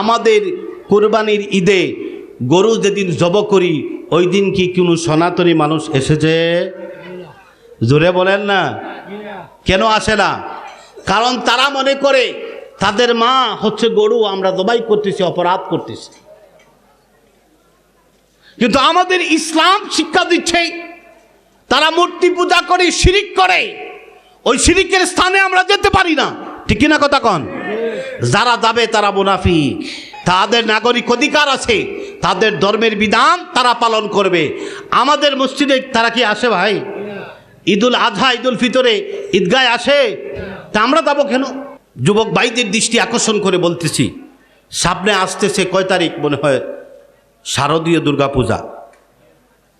আমাদের কোরবানির ঈদে গরু যেদিন জব করি ওই দিন কি কোনো সনাতনী মানুষ এসেছে? জোরে বলেন না। কেন আসে না? কারণ তারা মনে করে তাদের মা হচ্ছে গরু, আমরা দবাই করতেছি, অপরাধ করতেছি। কিন্তু আমাদের ইসলাম শিক্ষা দিচ্ছে, তারা মূর্তি পূজা করে, শিরিক করে। ওই শিরিকের স্থানে আমরা যেতে পারি না। ঠিক না কথা কন? যারা যাবে তারা মুনাফিক। তাদের নাগরিক অধিকার আছে, তাদের ধর্মের বিধান তারা পালন করবে। আমাদের মসজিদে তারা কি আসে ভাই? ঈদুল আজহা, ঈদুল ফিতরে ঈদগায় আসে? তা আমরা যাব কেন? যুবক ভাইদের দৃষ্টি আকর্ষণ করে বলতেছি, সামনে আসতেছে কয় তারিখ মনে হয়? শারদীয় দুর্গাপূজা।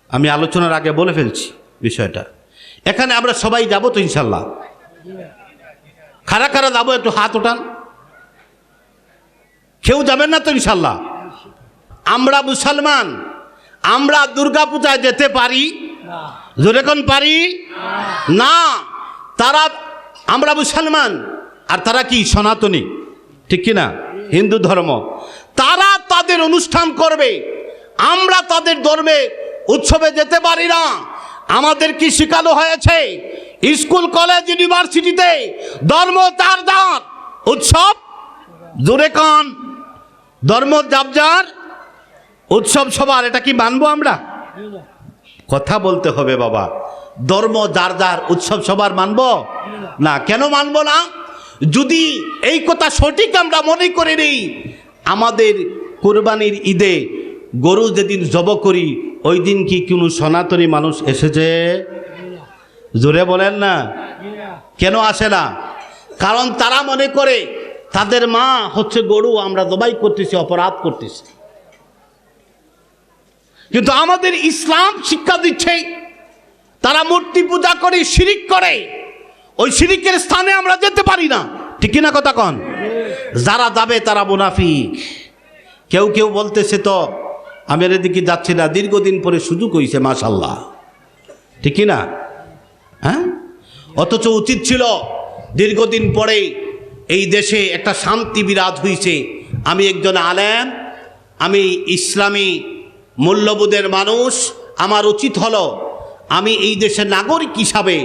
আমি আলোচনার আগে বলে ফেলছি বিষয়টা। এখানে আমরা সবাই যাব তো ইনশাল্লাহ। খারা খারা যাব, একটু হাত ওঠান। কেউ যাবেন না তো ইনশাল্লাহ। আমরা মুসলমান, আমরা দুর্গাপূজায় যেতে পারি? যেরকম পারি? না। তারা, আমরা মুসলমান, আর তারা কি সনাতনী? ঠিক কি না হিন্দু ধর্ম। তারা তাদের অনুষ্ঠান করবে। আমরা তাদের ধর্মে উৎসবে যেতে পারি না। আমাদের কি শেখানো হয়েছে? স্কুল, কলেজ, ইউনিভার্সিটিতে ধর্ম যার যার উৎসব? জোরে কন। ধর্ম যাবজার উৎসব সবার, এটা কি মানবো আমরা? কথা বলতে হবে বাবা। ধর্ম যার যার, উৎসব সবার মানব? না, কেন মানব না? যদি এই কথা সঠিক আমরা মনে করে নিই, আমাদের কোরবানির ঈদে গরু যেদিন জব করি, ওই দিন কি কোনো সনাতনী মানুষ এসেছে? জোরে বলেন না। কেন আসে না? কারণ তারা মনে করে তাদের মা হচ্ছে গরু, আমরা দবাই করতেছি, অপরাধ করতেছি। কিন্তু আমাদের ইসলাম শিক্ষা দিচ্ছে, তারা মূর্তি পূজা করে, শিরিক করে। ওই শিরিকের স্থানে আমরা যেতে পারি না। ঠিক না কথা কন? যারা যাবে তারা মুনাফিক। কেউ কেউ বলতেছে তো, আমি এর দিকে যাচ্ছি না। দীর্ঘদিন পরে সুযোগ হয়েছে মাশাল্লাহ ঠিক না হ্যাঁ? অথচ উচিত ছিল দীর্ঘদিন পরে এই দেশে একটা শান্তি বিরাজ হয়েছে আমি একজন আলেম, আমি ইসলামী মূল্যবোধের মানুষ। আমার উচিত হলো আমি এই দেশের নাগরিক হিসাবে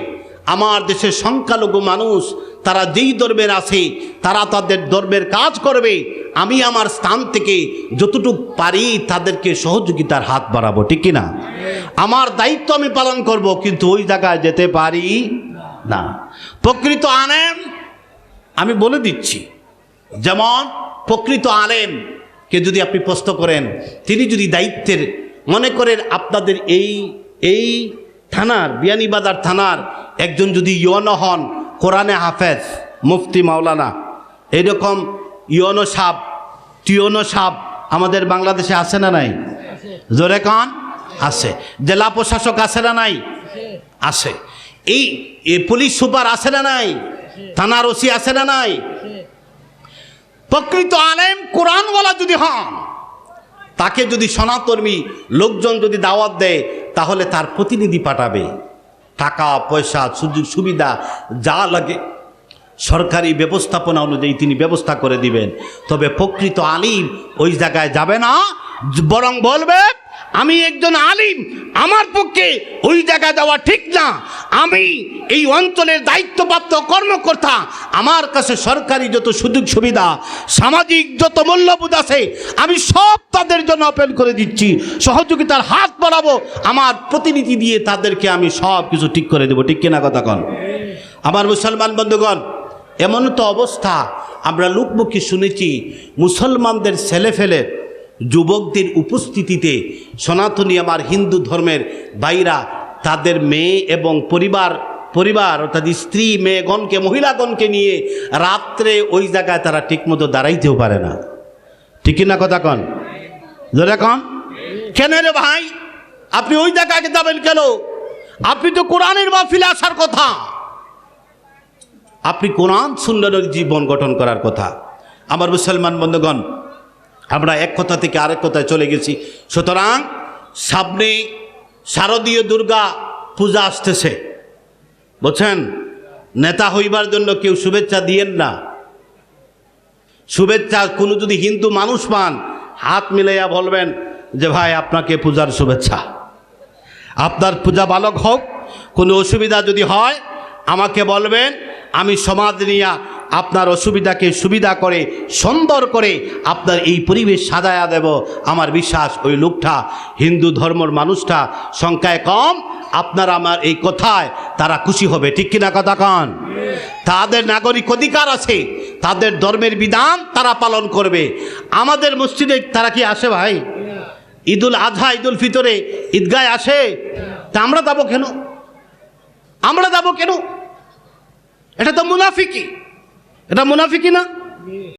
আমার দেশের সংখ্যালঘু মানুষ, তারা যেই ধর্মের আছে, তারা তাদের ধর্মের কাজ করবে। আমি আমার স্থান থেকে যতটুকু পারি তাদেরকে সহযোগিতার হাত বাড়াবো, ঠিক কি না আমার দায়িত্ব আমি পালন করব, কিন্তু ওই জায়গায় যেতে পারি না। প্রকৃত আনেন আমি বলে দিচ্ছি, যেমন প্রকৃত আলেমকে যদি আপনি প্রশ্ন করেন, তিনি যদি দায়িত্বের, মনে করেন আপনাদের এই এই থানার, বিয়ানীবাজার থানার একজন যদি ইয়নো হন, কোরআনে হাফেজ, মুফতি মাওলানা এরকম ইয়নো সাপ টিয়নো সাপ আমাদের বাংলাদেশে আছে না নাই? জোরে কন। আছে। জেলা প্রশাসক আছে না নাই? আছে। এই পুলিশ সুপার আছে না নাই? থানার ওসি আছে না নাই? প্রকৃত আলেম কোরআনওয়ালা যদি হন, তাকে যদি সনাতর্মী লোকজন যদি দাওয়াত দেয়, তাহলে তার প্রতিনিধি পাঠাবে। টাকা, পয়সা, সুযোগ, সুবিধা, যা লাগে। সরকারি ব্যবস্থাপনা অনুযায়ী তিনি ব্যবস্থা করে দিবেন। তবে প্রকৃত আলিম ওই জায়গায় যাবে না বরং বলবে, আমি একজন আলিম, আমার পক্ষে ওই জায়গায় যাওয়া ঠিক না। আমি এই অঞ্চলের দায়িত্বপ্রাপ্ত কর্মকর্তা, আমার কাছে সরকারি যত সুযোগ সুবিধা, সামাজিক যত মূল্যবোধ আছে, আমি সব তাদের জন্য ওপেন করে দিচ্ছি। সহযোগিতার হাত বাড়াবো, আমার প্রতিনিধি দিয়ে তাদেরকে আমি সব কিছু ঠিক করে দেবো। ঠিক কিনা কথা কন? আমার মুসলমান বন্ধুগণ, এমন তো অবস্থা, আমরা লোকমুখে শুনেছি, মুসলমানদের ছেলে ফেলে যুবকদের উপস্থিতিতে সনাতনী আমার হিন্দু ধর্মের বাইরা তাদের মেয়ে এবং পরিবার পরিবার অর্থাৎ স্ত্রী, মেয়েগণকে, মহিলাগণকে নিয়ে রাত্রে ওই জায়গায় তারা ঠিকমতো দাঁড়াইতেও পারে না। ঠিক না কথা কন? ধরে কন? কেন রে ভাই? আপনি ওই জায়গায় যাবেন কেন? আপনি তো কোরআনের মাহফিলে আসার কথা। আপনি কোরআন সুন্দরের জীবন গঠন করার কথা। আমার মুসলমান বন্ধুগণ আমরা এক কথা থেকে আরেক কথায় চলে গেছি। সুতরাং সামনে শারদীয় দুর্গা পূজা আসতেছে। বুঝছেন? নেতা হইবার জন্য কেউ শুভেচ্ছা দিয়েন না। শুভেচ্ছা কোনো যদি হিন্দু মানুষ পান, হাত মিলাইয়া বলবেন যে, ভাই, আপনাকে পূজার শুভেচ্ছা। আপনার পূজা বালক হোক, কোনো অসুবিধা যদি হয়, আমাকে বলবেন, আমি সমাজ নিয়ে আপনার অসুবিধাকে সুবিধা করে, সুন্দর করে আপনার এই পরিবেশ সাজায়া দেব। আমার বিশ্বাস, ওই লোকটা, হিন্দু ধর্মর মানুষটা, সংখ্যায় কম। আপনার আমার এই কথায় তারা খুশি হবে। ঠিক কিনা কথা কন? তাদের নাগরিক অধিকার আছে। তাদের ধর্মের বিধান তারা পালন করবে। আমাদের মসজিদে তারা কি আসে ভাই? ঈদুল আজহা, ঈদুল ফিতরে ঈদগায় আসে? তা আমরা যাব কেন? আমরা যাব কেন? এটা তো মুনাফিকি। এটা মুনাফিকি না?